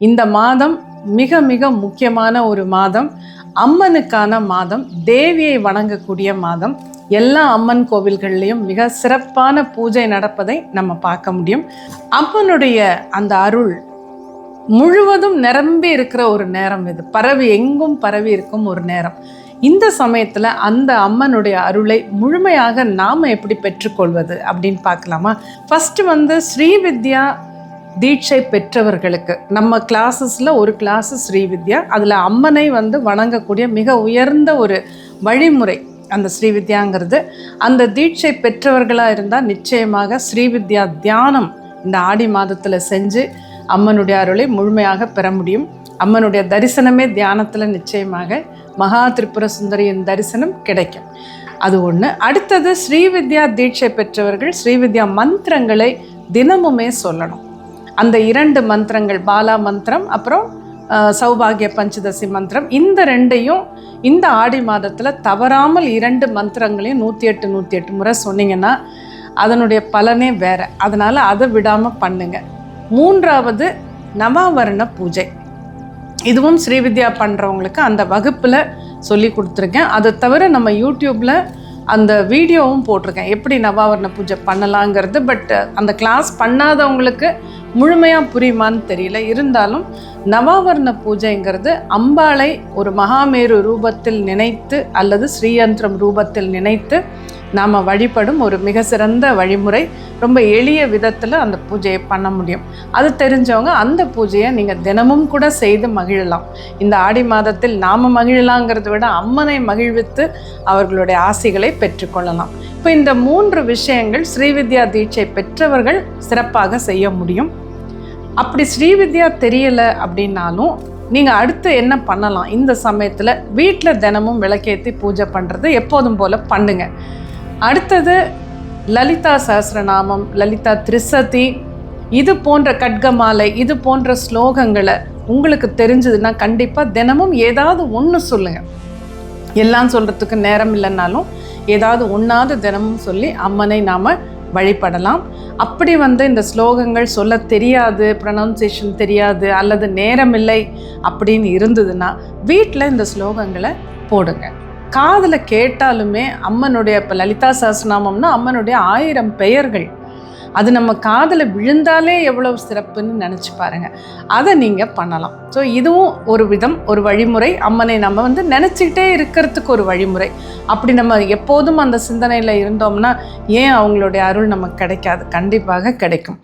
இந்த மாதம் மிக மிக முக்கியமான ஒரு மாதம். அம்மனுக்கான மாதம் தேவியை வணங்கக்கூடிய மாதம். எல்லா அம்மன் கோவில்கள்லையும் மிக சிறப்பான பூஜை நடப்பதை நம்ம பார்க்க முடியும். அம்மனுடைய அந்த அருள் முழுவதும் நிரம்பி இருக்கிற ஒரு நேரம் இது. பரவி எங்கும் பரவி இருக்கும் ஒரு நேரம். இந்த சமயத்தில் அந்த அம்மனுடைய அருளை முழுமையாக நாம் எப்படி பெற்றுக்கொள்வது அப்படின்னு பார்க்கலாமா? ஃபஸ்ட்டு வந்து ஸ்ரீவித்யா தீட்சை பெற்றவர்களுக்கு. நம்ம கிளாஸஸில் ஒரு கிளாஸு ஸ்ரீவித்யா அதில் அம்மனை வந்து வணங்கக்கூடிய மிக உயர்ந்த ஒரு வழிமுறை அந்த ஸ்ரீவித்யாங்கிறது. அந்த தீட்சை பெற்றவர்களாக இருந்தால் நிச்சயமாக ஸ்ரீவித்யா தியானம் இந்த ஆடி மாதத்தில் செஞ்சு அம்மனுடைய அருளை முழுமையாக பெற முடியும். அம்மனுடைய தரிசனமே தியானத்தில் நிச்சயமாக மகா திரிபுர சுந்தரியின் தரிசனம் கிடைக்கும். அது ஒன்று அடுத்தது ஸ்ரீவித்யா தீட்சை பெற்றவர்கள் ஸ்ரீவித்யா மந்திரங்களை தினமுமே சொல்லணும். அந்த இரண்டு மந்திரங்கள் பாலா மந்திரம் அப்புறம் சௌபாகிய பஞ்சதசி மந்திரம் இந்த ரெண்டையும் இந்த ஆடி மாதத்தில் தவறாமல் இரண்டு மந்திரங்களையும் நூற்றி எட்டு நூற்றி எட்டு முறை சொன்னீங்கன்னா அதனுடைய பலனே வேறு. அதனால் அதை விடாமல் பண்ணுங்க. மூன்றாவது நவாவரண பூஜை. இதுவும் ஸ்ரீவித்யா பண்ணுறவங்களுக்கு அந்த வகுப்பில் சொல்லி கொடுத்துருக்கேன். அதை தவிர நம்ம யூடியூப்பில் அந்த வீடியோவும் போட்டிருக்கேன். எப்படி நவாவரண பூஜை பண்ணலாங்கிறது பட் அந்த கிளாஸ் பண்ணாதவங்களுக்கு முழுமையாக புரியுமான்னு தெரியல. இருந்தாலும் நவாவர்ண பூஜைங்கிறது அம்பாளை ஒரு மகாமேரு ரூபத்தில் நினைத்து அல்லது ஸ்ரீயந்திரம் ரூபத்தில் நினைத்து நாம் வழிபடும் ஒரு மிக சிறந்த வழிமுறை. ரொம்ப எளிய விதத்தில் அந்த பூஜையை பண்ண முடியும். அது தெரிஞ்சவங்க அந்த பூஜையை நீங்கள் தினமும் கூட செய்து மகிழலாம். இந்த ஆடி மாதத்தில் நாம் மகிழலாங்கிறத விட அம்மனை மகிழ்வித்து அவர்களுடைய ஆசைகளை பெற்றுக்கொள்ளலாம். இப்போ இந்த மூன்று விஷயங்கள் ஸ்ரீவித்யா தீட்சை பெற்றவர்கள் சிறப்பாக செய்ய முடியும். அப்படி ஸ்ரீவித்யா தெரியலை அப்படின்னாலும் நீங்கள் அடுத்து என்ன பண்ணலாம்? இந்த சமயத்தில் வீட்டில் தினமும் விளக்கேற்றி பூஜை பண்ணுறது எப்போதும் போல் பண்ணுங்கள் அடுத்தது லலிதா சஹஸ்ரநாமம் லலிதா திரிசதி. இது போன்ற கட்கமாலை இது போன்ற ஸ்லோகங்களை உங்களுக்கு தெரிஞ்சதுன்னா கண்டிப்பாக தினமும் ஏதாவது ஒன்று சொல்லுங்கள் எல்லாம் சொல்கிறதுக்கு நேரம் இல்லைன்னாலும் ஏதாவது ஒன்றாவது தினமும் சொல்லி அம்மனை நாம் வழிபடலாம். அப்படி வந்து இந்த ஸ்லோகங்கள் சொல்ல தெரியாது ப்ரனவுன்சியேஷன் தெரியாது அல்லது நேரமில்லை அப்படின்னு இருந்ததுன்னா வீட்டில் இந்த ஸ்லோகங்களை போடுங்க. காதில் கேட்டாலுமே அம்மனுடைய இப்போ லலிதா சாஸ்திரநாமம்னா அம்மனுடைய ஆயிரம் பெயர்கள். அது நம்ம காதில் விழுந்தாலே எவ்வளோ சிறப்புன்னு நினச்சி பாருங்கள் அதை நீங்கள் பண்ணலாம். ஸோ இதுவும் ஒரு விதம் ஒரு வழிமுறை. அம்மனை நம்ம வந்து நினச்சிக்கிட்டே இருக்கிறதுக்கு ஒரு வழிமுறை. அப்படி நம்ம எப்போதும் அந்த சிந்தனையில் இருந்தோம்னா ஏன் அவங்களுடைய அருள் நமக்கு கிடைக்காது? கண்டிப்பாக கிடைக்கும்.